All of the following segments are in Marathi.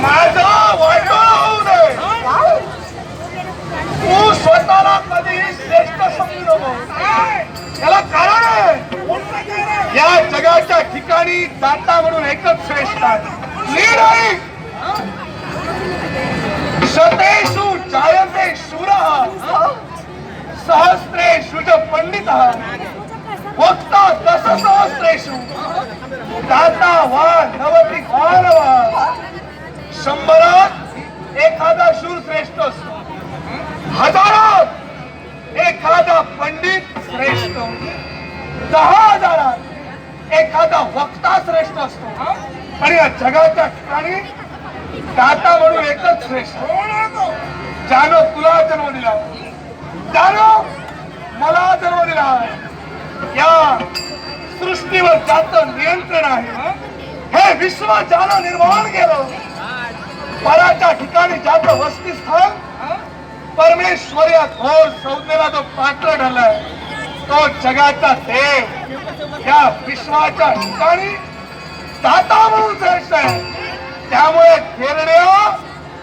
माझा वैभव तू स्वतःला कधी श्रेष्ठ समजू त्याला कारण आहे या जगाच्या ठिकाणी दाता म्हणून एकच श्रेष्ठ आहे मी नाही शतेषु जायते शूर सहस्रे शुज पंडित वक्ता दश सहस्रेषु दाता वा नवती वा शंभरात एखादा शूर श्रेष्ठ असतो. हजारात एखादा पंडित श्रेष्ठ दहा हजारात एखादा वक्ता श्रेष्ठ असतो. आणि या जगाच्या ठिकाणी दाता म्हणून एकच श्रेष्ठ. ज्यानं तुला जन्म दिला. ज्यानं मला जन्म दिला. या सृष्टीवर ज्याचं नियंत्रण आहे हे विश्व ज्यानं निर्माण केलं पराच्या ठिकाणी ज्याचं वस्तीस्थान परमेश्वर या थोर संज्ञेला जो पात्र ठरलाय तो जगाचा देव या विश्वाच्या ठिकाणी दाता म्हणून श्रेष्ठ आहे त्यामुळे खेळण्या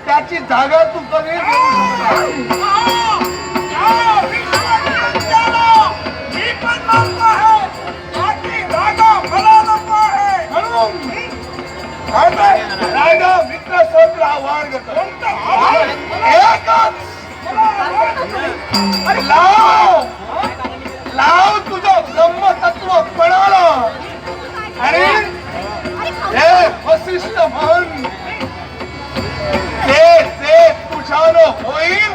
त्याची जागा तू कधी हे। वसिष्ठ म्हण। ते तुझ्यानं होईल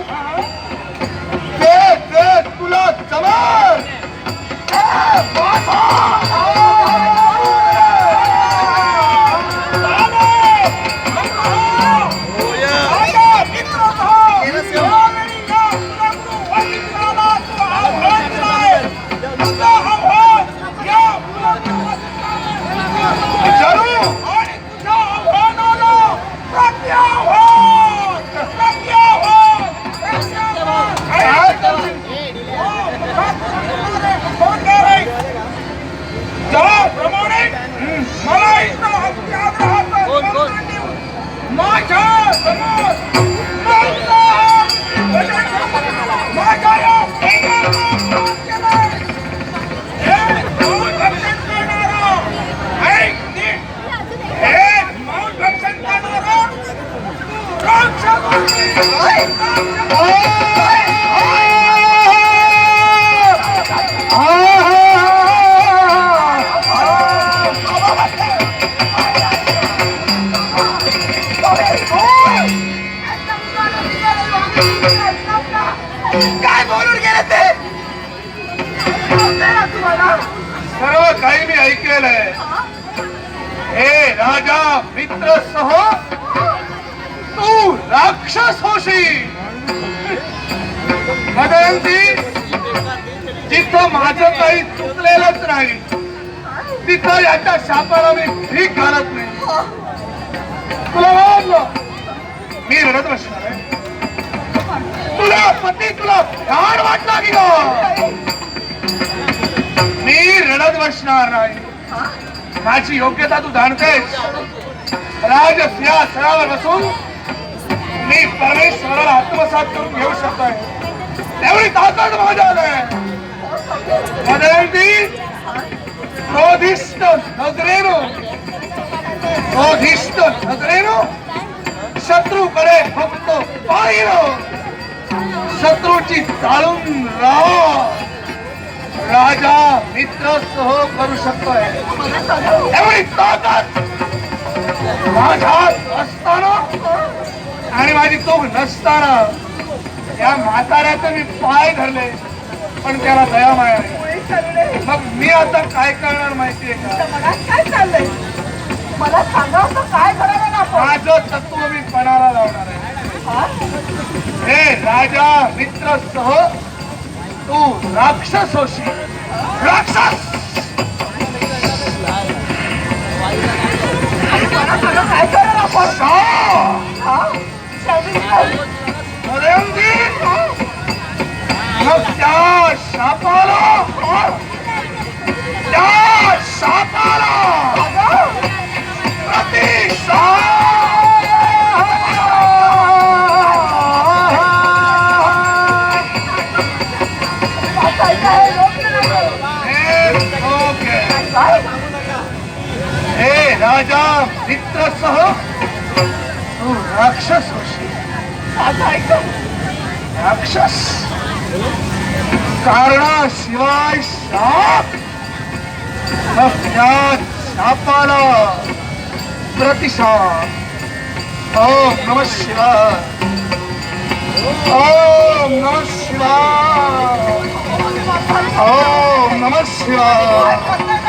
काय बोलून गेले ते? सर्व काही मी ऐकलेलं आहे. हे राजा मित्र सह तू राक्षस होशी मदयंती जिथं माझं काही चुकलेलंच नाही तिथं याच्या शापाला मी भीक घालत नाही. मी रडत बसणार आहे तुला पती तुला घाण वाटला की मी रडत बसणार नाही माझी योग्यता तू जाणतेस राज सिंहासनावर बसून मी परमेश्वराला आत्मसात करून घेऊ शकतोय एवढी ताकद माझ्यात आहे मदयंती क्रोधिष्ट नजरेनो क्रोधिष्ट नजरेनो शत्रूकडे फक्त पाहिलं शत्रूची चाळून राहा राजा मित्र सह करू शकतोय। एवढी ताकद! माझ्यात असताना आणि माझी चोख नसताना या म्हाताऱ्याचे मी पाय धरले पण त्याला दया माया मग मी आता काय करणार माहितीये का? काय चाललंय? मला सांगा असं काय करावं ना आपण माझं तत्व मी पणाला लावणार आहे. हा? हे राजा मित्र सह तू राक्षस होशील. राक्षस! मला सांगा काय करणार आपण सा! हा? मग त्या शापाला मित्रसह तू राक्षस होशील माझं ऐका राक्षस. कारणाशिवाय साप मग त्या सापाला प्रतिसाद. ओम नम शिवाय. ओम नम शिवाय. ओम नम शिवाय.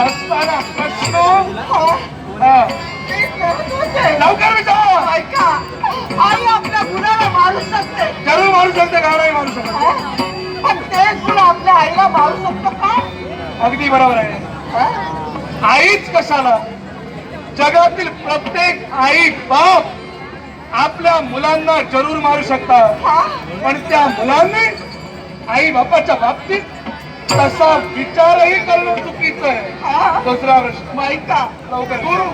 प्रश्न. लवकर विचार ऐका आई आपल्या मुलाला मारू शकते जरूर मारू शकते का नाही मारू शकत? पण तेच मुलं आपल्या आईला मारू शकतो का अगदी बरोबर आहे? आईच कशाला जगातील प्रत्येक आई बाप आपल्या मुलांना जरूर मारू शकतात हा? पण त्या मुलांनी आई बापाच्या बाबतीत तसा विचारही करणं चुकीचं आहे. हा? दुसरा प्रश्न. लवकर. गुरु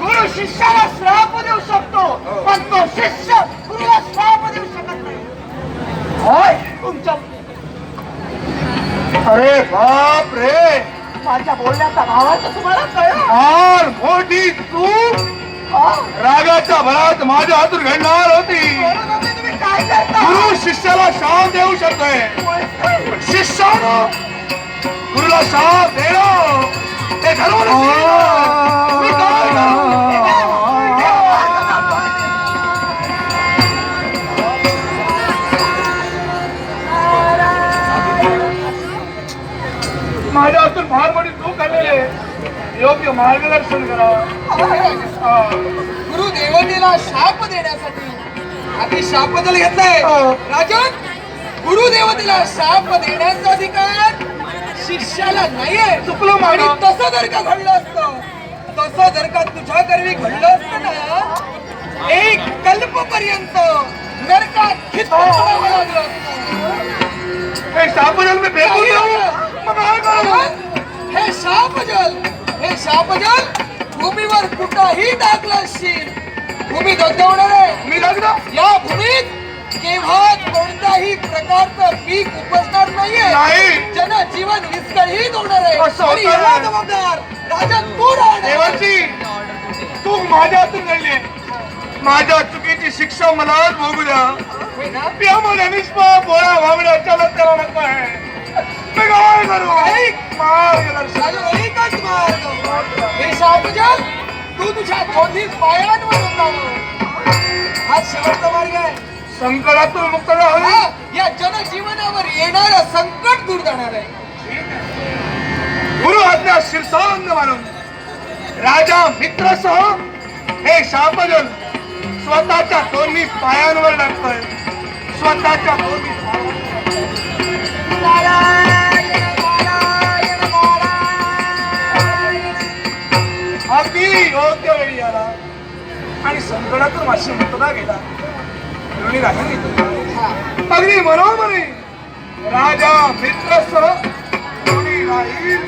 गुरु शिष्याला श्राप देऊ शकतो पण तो शिष्य गुरुला श्राप देऊ शकत नाही. होय? तुमच्या अरे बाप रे! माझ्या बोलण्याचा भावाचं तुम्हाला कळलं? फार मोठी चूक हा? रागाच्या भरात माझ्या हातून घडणार होती. गुरु शिष्याला शाप देऊ शकतोय. शिष्यानं गुरुला शाप देणं ते ठरवून करू? माझ्या हातून फार मोठी चूक आलेली योग्य मार्गदर्शन करावं हा. गुरु देवतेला शाप देण्यासाठी आधी शाप बदल घेतलाय हो. राजन गुरु देवतेला शाप देण्याचा अधिकार शिष्याला नाहीये चुकलो आणि. तसं जर का घडलं असतं तसं जर का तुझ्या करवी घडलं असतं ना एक नरकात पडावं लागलं असतं. हे सापडेल मी हे शापजल हे शापजल भूमीवर कुठंही टाकलं असशील भूमी दगदवणार आहे. मी लग्न? या भूमीत केव्हा कोणत्याही प्रकारचं पीक उपजणार नाहीये. नाही. जनजीवन विस्कळीत होणार आहे. असं आणि होतं याला. जबाबदार राजा तू राहणार देवाची चूक माझ्या हातून माझ्या चुकीची शिक्षा मलाच भोगू द्या. होय ना? यामध्ये निष्पाप भोळा भावड्या चालत त्याला नको आहे. मी काय करू. ऐक. राजा, एकच मार्ग हे शापजल तू तुझ्या दोन्ही पायांवर उतरावं. शेवटचा मार्ग आहे. संकटातून मुक्त या जनजीवनावर येणारं संकट दूर जाणार आहे. गुरु आज्ञा शिरसावंत मानून राजा मित्रसह हे शापजन स्वतःच्या दोन्ही पायांवर टाकतोय स्वतःच्या दोन्ही अगदी आणि संकटातून माझी मुक्तता गेला मिळून राहिली अगदी मनोमनी राजा मित्रसह कोणी राहील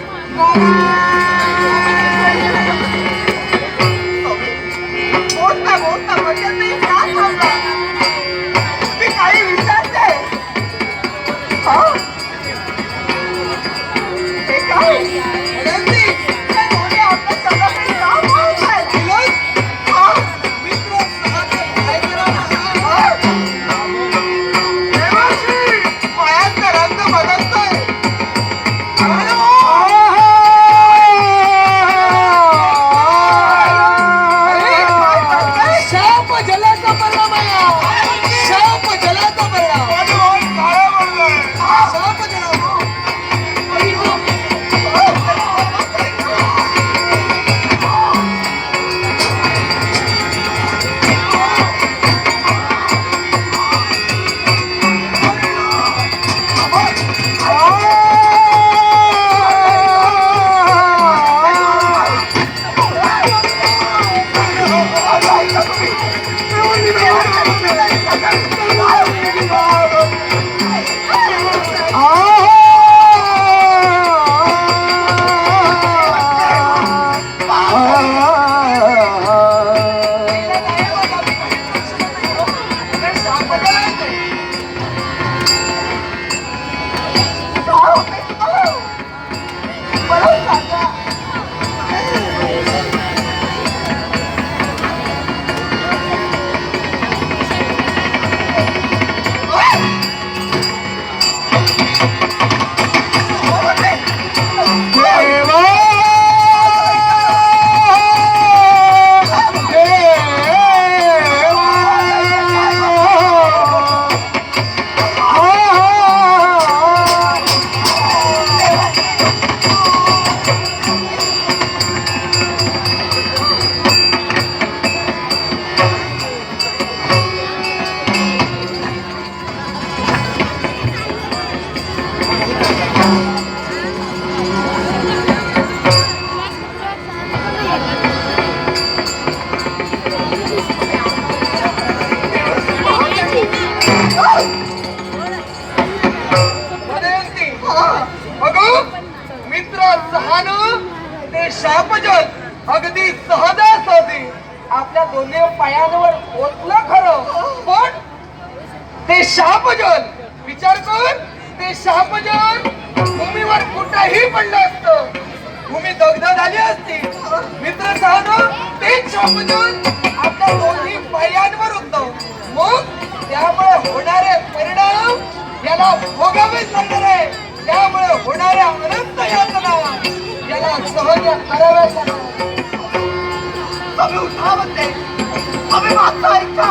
सहान ते शापजत अगदी सहजासहजी आपल्या दोन्ही पायांवर ओतलं खरं. पण ते शापजन विचार कर ते शापजन भूमीवर कुठंही पडलं असतं. भूमी दग्ध झाली असती. मित्र सहान ते शापजन आपल्या दोन्ही पायांवर होतं मग त्यामुळे होणारे परिणाम याला भोगावेच लागणार आहे. त्यामुळे होणाऱ्या अनंत यातना याला सहन कराव्याच लागणार तुम्ही उठा म्हणते तुम्ही माझं ऐका.